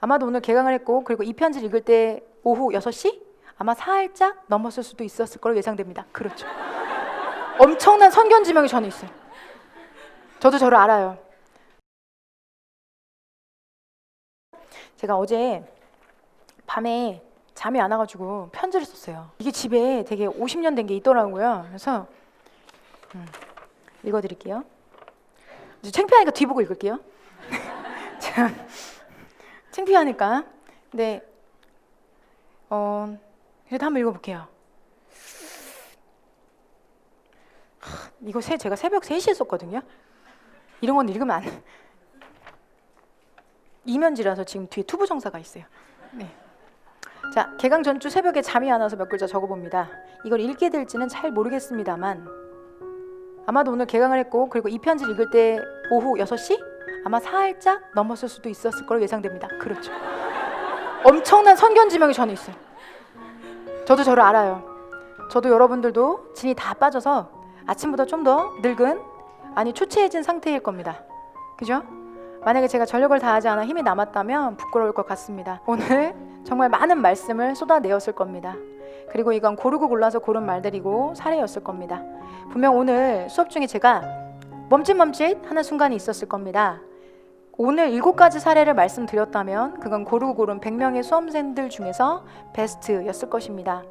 아마도 오늘 개강을 했고 그리고 이 편지를 읽을 때 오후 6시 아마 살짝 넘었을 수도 있었을 거로 예상됩니다. 그렇죠. 엄청난 선견 지명이 저는 있어요. 저도 저를 알아요. 제가 어제 밤에 잠이 안 와가지고 편지를 썼어요. 이게 집에 되게 50년 된 게 있더라고요. 그래서 음, 읽어드릴게요. 이제 창피하니까 뒤보고 읽을게요. 자, 창피하니까. 네. 어, 그래도 한번 읽어볼게요. 하, 이거 새, 제가 새벽 3시에 썼거든요. 이런 건 읽으면 안. 이면지라서 지금 뒤에 투부 정사가 있어요. 네. 자, 개강 전주 새벽에 잠이 안 와서 몇 글자 적어봅니다. 이걸 읽게 될지는 잘 모르겠습니다만 아마도 오늘 개강을 했고 그리고 이 편지를 읽을 때 오후 6시 아마 살짝 넘었을 수도 있었을 거로 예상됩니다. 그렇죠. 엄청난 선견 지명이 저는 있어요. 저도 저를 알아요. 저도 여러분들도 진이 다 빠져서 아침보다 좀 더 늙은 아니 초췌해진 상태일 겁니다. 그죠? 만약에 제가 전력을 다하지 않아 힘이 남았다면 부끄러울 것 같습니다. 오늘 정말 많은 말씀을 쏟아내었을 겁니다. 그리고 이건 고르고 골라서 고른 말들이고 사례였을 겁니다. 분명 오늘 수업 중에 제가 멈칫멈칫 하는 순간이 있었을 겁니다. 오늘 일곱 가지 사례를 말씀드렸다면 그건 고르고 고른 100명의 수험생들 중에서 베스트였을 것입니다.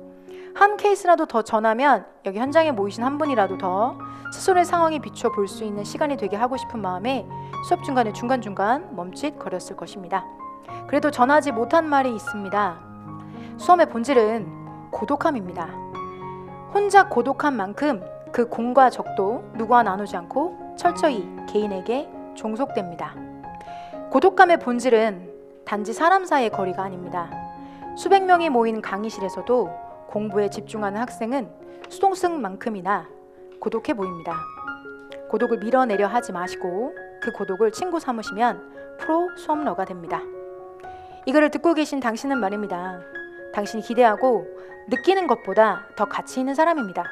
한 케이스라도 더 전하면 여기 현장에 모이신 한 분이라도 더 스스로의 상황에 비춰 볼 수 있는 시간이 되게 하고 싶은 마음에 수업 중간에 중간중간 멈칫거렸을 것입니다. 그래도 전하지 못한 말이 있습니다. 수험의 본질은 고독함입니다. 혼자 고독한 만큼 그 공과 적도 누구와 나누지 않고 철저히 개인에게 종속됩니다. 고독감의 본질은 단지 사람 사이의 거리가 아닙니다. 수백 명이 모인 강의실에서도 공부에 집중하는 학생은 수동승만큼이나 고독해 보입니다. 고독을 밀어내려 하지 마시고 그 고독을 친구 삼으시면 프로 수업러가 됩니다. 이거를 듣고 계신 당신은 말입니다. 당신이 기대하고 느끼는 것보다 더 가치 있는 사람입니다.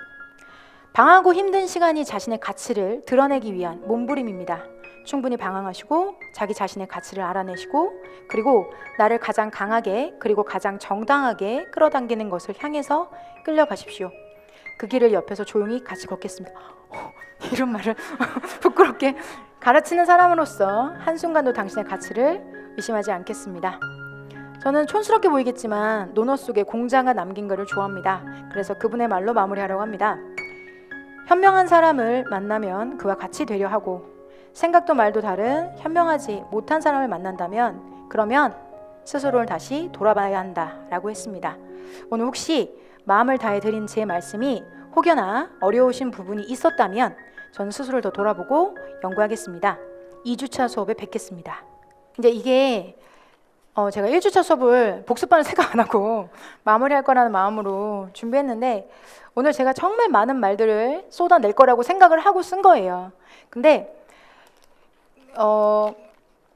방하고 힘든 시간이 자신의 가치를 드러내기 위한 몸부림입니다. 충분히 방황하시고 자기 자신의 가치를 알아내시고 그리고 나를 가장 강하게 그리고 가장 정당하게 끌어당기는 것을 향해서 끌려가십시오. 그 길을 옆에서 조용히 같이 걷겠습니다. 어, 이런 말을 부끄럽게 가르치는 사람으로서 한순간도 당신의 가치를 의심하지 않겠습니다. 저는 촌스럽게 보이겠지만 논어 속에 공자가 남긴 글을 좋아합니다. 그래서 그분의 말로 마무리하려고 합니다. 현명한 사람을 만나면 그와 같이 되려 하고 생각도 말도 다른 현명하지 못한 사람을 만난다면 그러면 스스로를 다시 돌아봐야 한다라고 했습니다. 오늘 혹시 마음을 다해 드린 제 말씀이 혹여나 어려우신 부분이 있었다면 저는 스스로를 더 돌아보고 연구하겠습니다. 2주차 수업에 뵙겠습니다. 이제 이게 어 제가 1주차 수업을 복습반을 생각 안 하고 마무리할 거라는 마음으로 준비했는데 오늘 제가 정말 많은 말들을 쏟아낼 거라고 생각을 하고 쓴 거예요. 근데 어,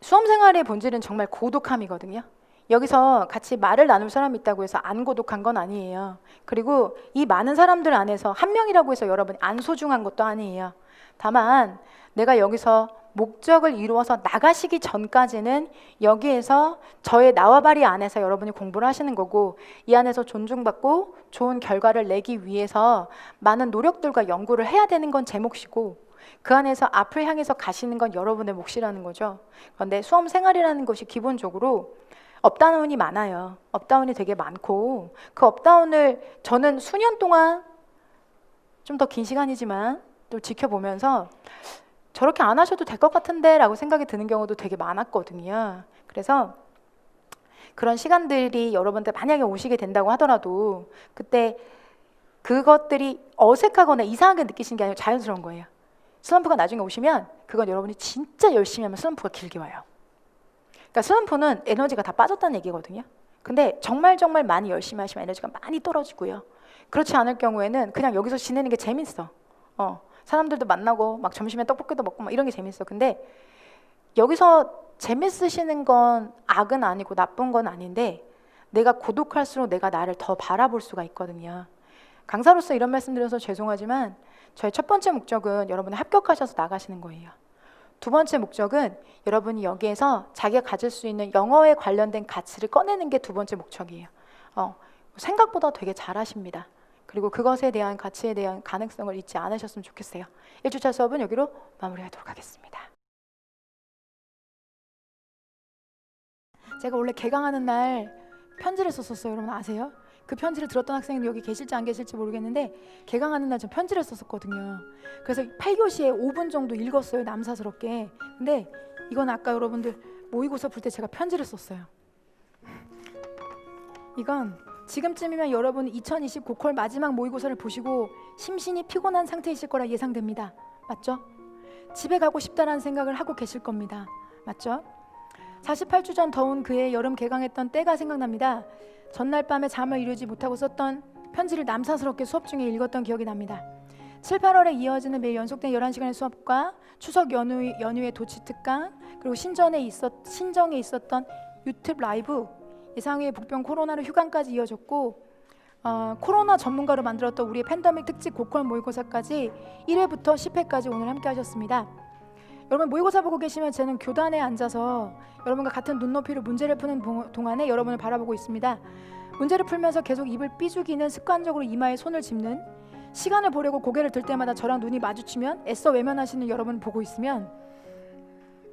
수험 생활의 본질은 정말 고독함이거든요. 여기서 같이 말을 나눌 사람이 있다고 해서 안 고독한 건 아니에요. 그리고 이 많은 사람들 안에서 한 명이라고 해서 여러분이 안 소중한 것도 아니에요. 다만 내가 여기서 목적을 이루어서 나가시기 전까지는 여기에서 저의 나와바리 안에서 여러분이 공부를 하시는 거고 이 안에서 존중받고 좋은 결과를 내기 위해서 많은 노력들과 연구를 해야 되는 건 제 몫이고 그 안에서 앞을 향해서 가시는 건 여러분의 몫이라는 거죠. 그런데 수험 생활이라는 것이 기본적으로 업다운이 많아요. 업다운이 되게 많고 그 업다운을 저는 수년 동안 좀 더 긴 시간이지만 또 지켜보면서 저렇게 안 하셔도 될 것 같은데 라고 생각이 드는 경우도 되게 많았거든요. 그래서 그런 시간들이 여러분들 만약에 오시게 된다고 하더라도 그때 그것들이 어색하거나 이상하게 느끼시는 게 아니라 자연스러운 거예요. 슬럼프가 나중에 오시면 그건 여러분이 진짜 열심히 하면 슬럼프가 길게 와요. 그러니까 슬럼프는 에너지가 다 빠졌다는 얘기거든요. 근데 정말 정말 많이 열심히 하시면 에너지가 많이 떨어지고요. 그렇지 않을 경우에는 그냥 여기서 지내는 게 재밌어. 어, 사람들도 만나고 막 점심에 떡볶이도 먹고 막 이런 게 재밌어. 근데 여기서 재밌으시는 건 악은 아니고 나쁜 건 아닌데 내가 고독할수록 내가 나를 더 바라볼 수가 있거든요. 강사로서 이런 말씀 드려서 죄송하지만 저의 첫 번째 목적은 여러분이 합격하셔서 나가시는 거예요. 두 번째 목적은 여러분이 여기에서 자기가 가질 수 있는 영어에 관련된 가치를 꺼내는 게 두 번째 목적이에요. 어, 생각보다 되게 잘하십니다. 그리고 그것에 대한 가치에 대한 가능성을 잊지 않으셨으면 좋겠어요. 1주차 수업은 여기로 마무리하도록 하겠습니다. 제가 원래 개강하는 날 편지를 썼었어요. 여러분 아세요? 그 편지를 들었던 학생이 여기 계실지 안 계실지 모르겠는데 개강하는 날 전 편지를 썼었거든요. 그래서 8교시에 5분 정도 읽었어요. 남사스럽게. 근데 이건 아까 여러분들 모의고사 풀때 제가 편지를 썼어요. 이건 지금쯤이면 여러분 2020 고퀄 마지막 모의고사를 보시고 심신이 피곤한 상태이실 거라 예상됩니다. 맞죠? 집에 가고 싶다라는 생각을 하고 계실 겁니다. 맞죠? 48주 전 더운 그해 여름 개강했던 때가 생각납니다. 전날 밤에 잠을 이루지 못하고 썼던 편지를 남사스럽게 수업 중에 읽었던 기억이 납니다. 7, 8월에 이어지는 매일 연속된 11시간의 수업과 추석 연휴, 연휴의 도치 특강 그리고 신전에 있었, 신정에 있었던 유튜브 라이브 예상외의 복병 코로나로 휴강까지 이어졌고 어, 코로나 전문가로 만들었던 우리의 팬데믹 특집 고퀄 모의고사까지 1회부터 10회까지 오늘 함께 하셨습니다. 여러분 모의고사 보고 계시면 저는 교단에 앉아서 여러분과 같은 눈높이로 문제를 푸는 동- 동안에 여러분을 바라보고 있습니다. 문제를 풀면서 계속 입을 삐죽이는 습관적으로 이마에 손을 짚는 시간을 보려고 고개를 들 때마다 저랑 눈이 마주치면 애써 외면하시는 여러분을 보고 있으면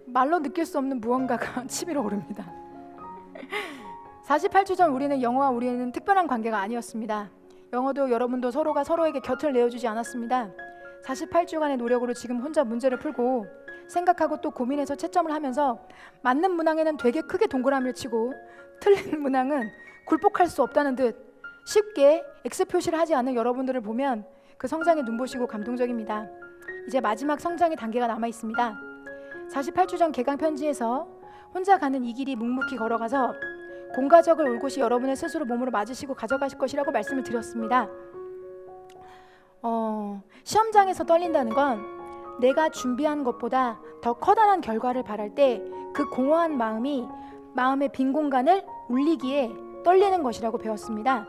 말로 느낄 수 없는 무언가가 치밀어 오릅니다. 48주 전 우리는 영어와 우리는 특별한 관계가 아니었습니다. 영어도 여러분도 서로가 서로에게 곁을 내어주지 않았습니다. 48주간의 노력으로 지금 혼자 문제를 풀고 생각하고 또 고민해서 채점을 하면서 맞는 문항에는 되게 크게 동그라미를 치고 틀린 문항은 굴복할 수 없다는 듯 쉽게 X 표시를 하지 않는 여러분들을 보면 그 성장에 눈부시고 감동적입니다. 이제 마지막 성장의 단계가 남아 있습니다. 48주 전 개강 편지에서 혼자 가는 이 길이 묵묵히 걸어가서 공가적을 올 곳이 여러분의 스스로 몸으로 맞으시고 가져가실 것이라고 말씀을 드렸습니다. 어, 시험장에서 떨린다는 건 내가 준비한 것보다 더 커다란 결과를 바랄 때 그 공허한 마음이 마음의 빈 공간을 울리기에 떨리는 것이라고 배웠습니다.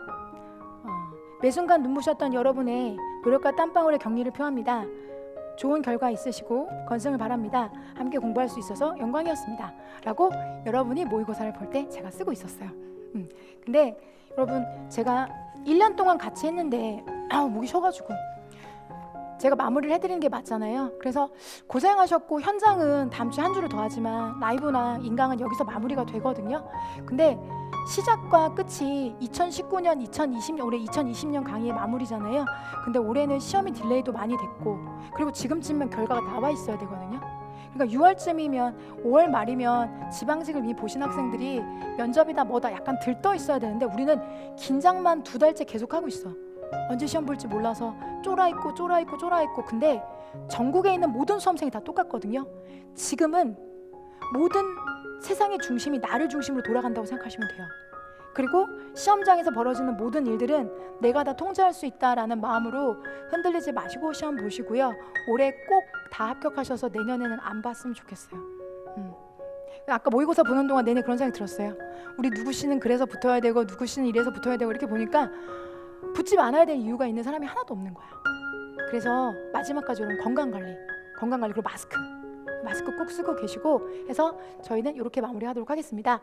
어, 매 순간 눈부셨던 여러분의 노력과 땀방울의 격리를 표합니다. 좋은 결과 있으시고 건승을 바랍니다. 함께 공부할 수 있어서 영광이었습니다. 라고 여러분이 모의고사를 볼 때 제가 쓰고 있었어요. 음, 근데 여러분 제가 1년 동안 같이 했는데 아우 목이 쉬어가지고 제가 마무리를 해드리는 게 맞잖아요. 그래서 고생하셨고 현장은 다음 주에 한 주를 더 하지만 라이브나 인강은 여기서 마무리가 되거든요. 근데 시작과 끝이 2019년, 2020년 올해 2020년 강의의 마무리잖아요. 근데 올해는 시험이 딜레이도 많이 됐고 그리고 지금쯤이면 결과가 나와 있어야 되거든요. 그러니까 6월쯤이면 5월 말이면 지방직을 이미 보신 학생들이 면접이다 뭐다 약간 들떠 있어야 되는데 우리는 긴장만 두 달째 계속 하고 있어. 언제 시험 볼지 몰라서 쫄아 있고 쫄아 있고 쫄아 있고 근데 전국에 있는 모든 수험생이 다 똑같거든요. 지금은 모든 세상의 중심이 나를 중심으로 돌아간다고 생각하시면 돼요. 그리고 시험장에서 벌어지는 모든 일들은 내가 다 통제할 수 있다라는 마음으로 흔들리지 마시고 시험 보시고요. 올해 꼭 다 합격하셔서 내년에는 안 봤으면 좋겠어요. 음. 아까 모의고사 보는 동안 내내 그런 생각이 들었어요. 우리 누구 씨는 그래서 붙어야 되고 누구 씨는 이래서 붙어야 되고 이렇게 보니까 붙지 않아야 될 이유가 있는 사람이 하나도 없는 거야. 그래서 마지막까지 여러분 건강 관리, 건강 관리 그리고 마스크, 마스크 꼭 쓰고 계시고 해서 저희는 이렇게 마무리하도록 하겠습니다.